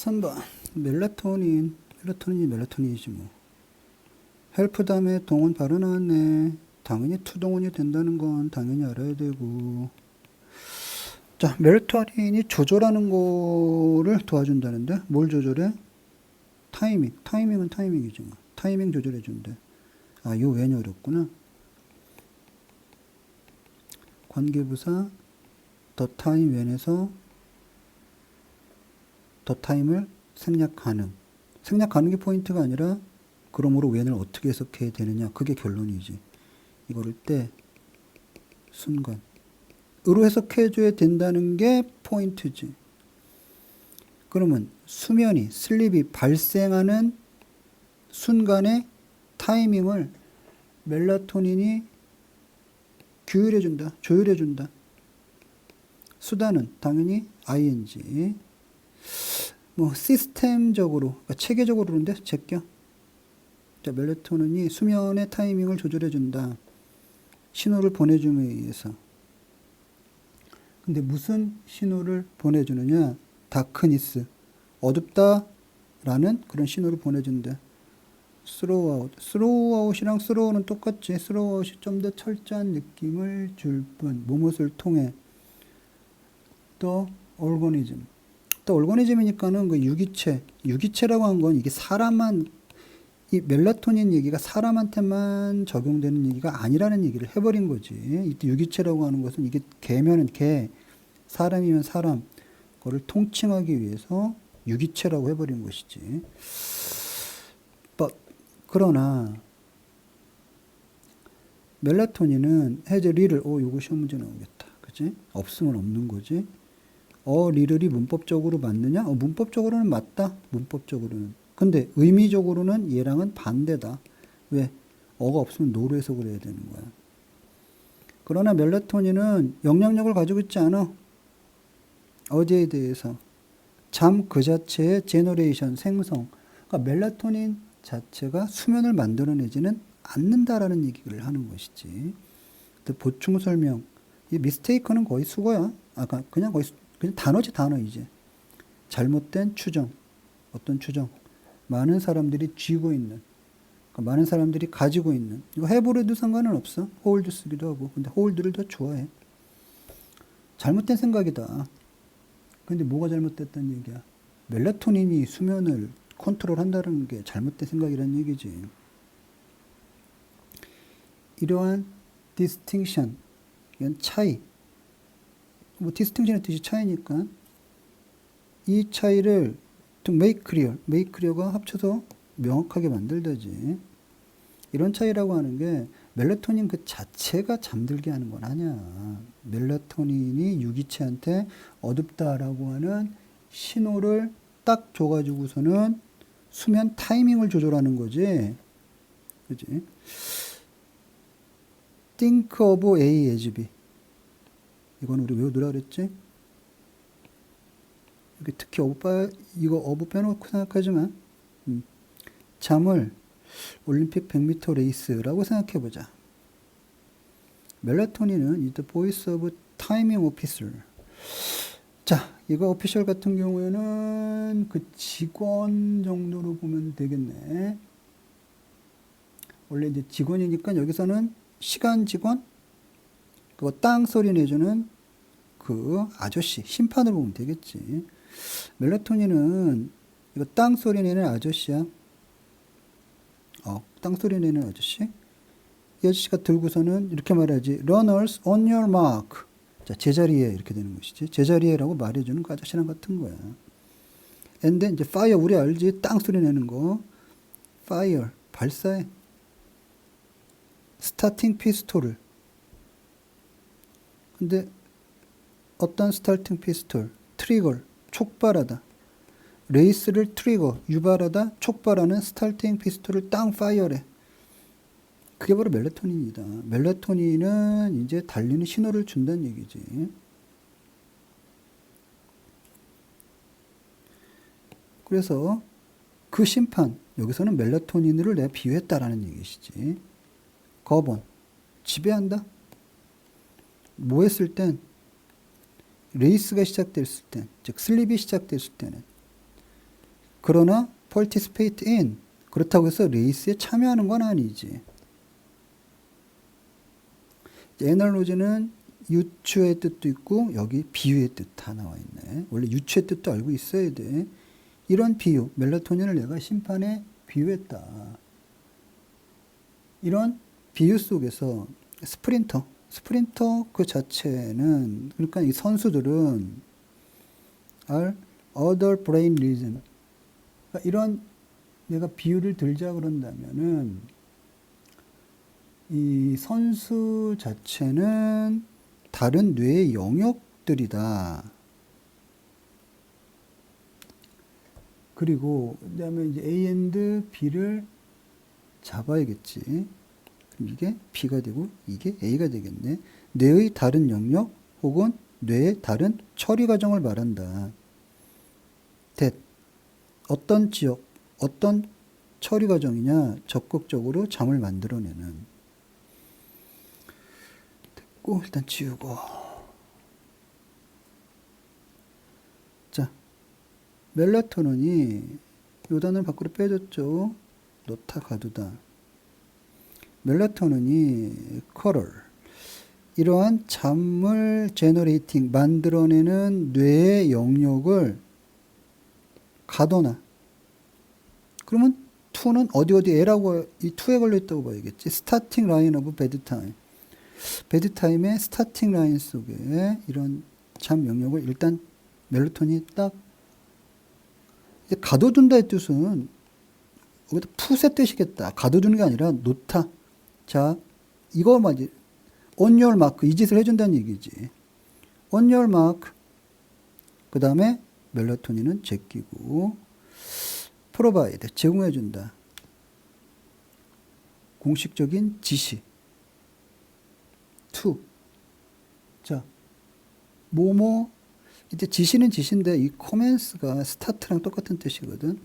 3번. 멜라토닌. 멜라토닌이 멜라토닌이지 뭐. 헬프 다음에 동원 바로 나왔네. 당연히 투동원이 된다는 건 당연히 알아야 되고. 자 멜라토닌이 조절하는 거를 도와준다는데? 뭘 조절해? 타이밍. 타이밍은 타이밍이지 뭐. 타이밍 조절해 준대. 아요 외는 어렵구나. 관계부사 더 타임 웬에서 더 타임을 생략 가능. 생략 가능이 포인트가 아니라 그러므로 웬을 어떻게 해석해야 되느냐. 그게 결론이지. 이거를 때 순간 으로 해석해줘야 된다는 게 포인트지. 그러면 수면이 슬립이 발생하는 순간의 타이밍을 멜라토닌이 규율해준다, 조율해준다. 수단은 당연히 ing. 뭐 시스템적으로, 그러니까 체계적으로 그런데 제껴. 자, 멜라토닌이 수면의 타이밍을 조절해 준다. 신호를 보내줌에 의해서. 근데 무슨 신호를 보내주느냐? 다크니스, 어둡다라는 그런 신호를 보내준다. 스로우 아웃. 스로우 아웃이랑 스로우는 똑같지. 스로우 아웃이 좀 더 철저한 느낌을 줄 뿐. 무엇을 통해. 또 올거니즘. 또 올거니즘이니까는 그 유기체. 유기체라고 한 건 이게 사람만 이 멜라토닌 얘기가 사람한테만 적용되는 얘기가 아니라는 얘기를 해버린 거지. 이때 유기체라고 하는 것은 이게 개면은 개, 사람이면 사람, 그거를 통칭하기 위해서 유기체라고 해버린 것이지. But, 그러나 멜라토닌은 해제 리를 오 요거 시험 문제 나오겠다. 그지? 없으면 없는 거지. 어 리를이 문법적으로 맞느냐? 어 문법적으로는 맞다. 문법적으로는. 근데 의미적으로는 얘랑은 반대다. 왜? 어가 없으면 노로 해석을 해야 되는 거야. 그러나 멜라토닌은 영향력을 가지고 있지 않아. 어제에 대해서. 잠 그 자체의 제너레이션, 생성. 그러니까 멜라토닌 자체가 수면을 만들어내지는 않는다라는 얘기를 하는 것이지. 또 보충 설명. 이 미스테이크는 거의 수거야. 아까 그냥 거의 수- 그냥 단어지 단어 이제. 잘못된 추정. 어떤 추정? 많은 사람들이 쥐고 있는. 그러니까 많은 사람들이 가지고 있는. 이거 해보려도 상관은 없어. 홀드 쓰기도 하고. 근데 홀드를 더 좋아해. 잘못된 생각이다. 근데 뭐가 잘못됐다는 얘기야? 멜라토닌이 수면을 컨트롤 한다는 게 잘못된 생각이라는 얘기지. 이러한 distinction, 이건 차이. 뭐 distinction의 뜻이 차이니까 이 차이를 to make clear, make clear가 합쳐서 명확하게 만들다지. 이런 차이라고 하는 게 멜라토닌 그 자체가 잠들게 하는 건 아니야. 멜라토닌이 유기체한테 어둡다라고 하는 신호를 딱 줘가지고서는 수면 타이밍을 조절하는 거지. 그지? think of A as B. 이건 우리 외우더라 그랬지? 이게 특히 어부 빠, 이거 어부 빼놓고 생각하지만, 음, 잠을 올림픽 100m 레이스라고 생각해 보자. 멜라토닌은 the voice of timing officer. 자, 이거 오피셜 같은 경우에는 그 직원 정도로 보면 되겠네. 원래 이제 직원이니까 여기서는 시간 직원, 그거 땅 소리 내주는 그 아저씨, 심판을 보면 되겠지. 멜라토닌은 이거 땅 소리 내는 아저씨야. 어, 땅 소리 내는 아저씨. 이 아저씨가 들고서는 이렇게 말하지. Runners on your mark. 자, 제자리에 이렇게 되는 것이지. 제자리에라고 말해주는 그 아저씨랑 같은 거야. then 이제 fire 우리 알지? 땅 소리 내는 거. fire 발사해. 스타팅 피스톨을. 근데 어떤 스타팅 피스톨? 트리거, 촉발하다. 레이스를 트리거, 유발하다, 촉발하는 스타팅 피스톨을 땅 파이어래. 그게 바로 멜라토닌이다. 멜라토닌은 이제 달리는 신호를 준다는 얘기지. 그래서 그 심판, 여기서는 멜라토닌을 내가 비유했다라는 얘기시지. 거본, 지배한다? 뭐 했을 땐? 레이스가 시작됐을 땐, 즉 슬립이 시작됐을 때는 그러나 participate in 그렇다고 해서 레이스에 참여하는 건 아니지. 에널로지는 유추의 뜻도 있고 여기 비유의 뜻 다 나와 있네. 원래 유추의 뜻도 알고 있어야 돼. 이런 비유, 멜라토닌을 내가 심판에 비유했다. 이런 비유 속에서 스프린터, 스프린터 그 자체는 그러니까 이 선수들은 are other brain reason. 그러니까 이런 내가 비유를 들자 그런다면은 이 선수 자체는 다른 뇌의 영역들이다. 그리고 그다음에 이제 A and B를 잡아야겠지. 이게 B가 되고 이게 A가 되겠네. 뇌의 다른 영역 혹은 뇌의 다른 처리 과정을 말한다. that 어떤 지역, 어떤 처리 과정이냐 적극적으로 잠을 만들어내는. 됐고 일단 지우고. 자, 멜라토닌이 요단을 밖으로 빼줬죠. 놓다 가두다. 멜라토닌이 커럴 이러한 잠을 제너레이팅 만들어내는 뇌의 영역을 가둬놔. 그러면 2는 어디 어디 A라고 이 2에 걸려 있다고 봐야겠지. 스타팅 라인 오브 베드타임. 베드타임의 스타팅 라인 속에 이런 잠 영역을 일단 멜라토닌이 딱 가둬둔다의 뜻은 푸세 뜻이겠다. 가둬두는 게 아니라 놓다. 자, 이거 맞지. on your mark. 이 짓을 해준다는 얘기지. on your mark. 그 다음에 멜라토닌은 제끼고 provide. 제공해준다. 공식적인 지시. to. 자, 뭐뭐 이제 지시는 지시인데 이 commence가 start랑 똑같은 뜻이거든.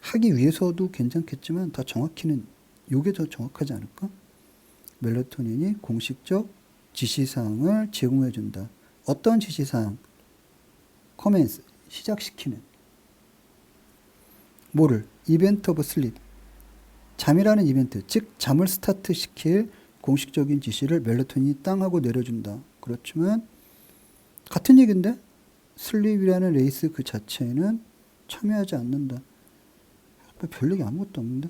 하기 위해서도 괜찮겠지만 더 정확히는 요게 더 정확하지 않을까? 멜라토닌이 공식적 지시사항을 제공해 준다. 어떤 지시사항? 커맨스 시작시키는 뭐를? 이벤트 오브 슬립 잠이라는 이벤트 즉 잠을 스타트 시킬 공식적인 지시를 멜라토닌이 땅 하고 내려준다. 그렇지만 같은 얘기인데 슬립이라는 레이스 그 자체에는 참여하지 않는다. 별 얘기 아무것도 없는데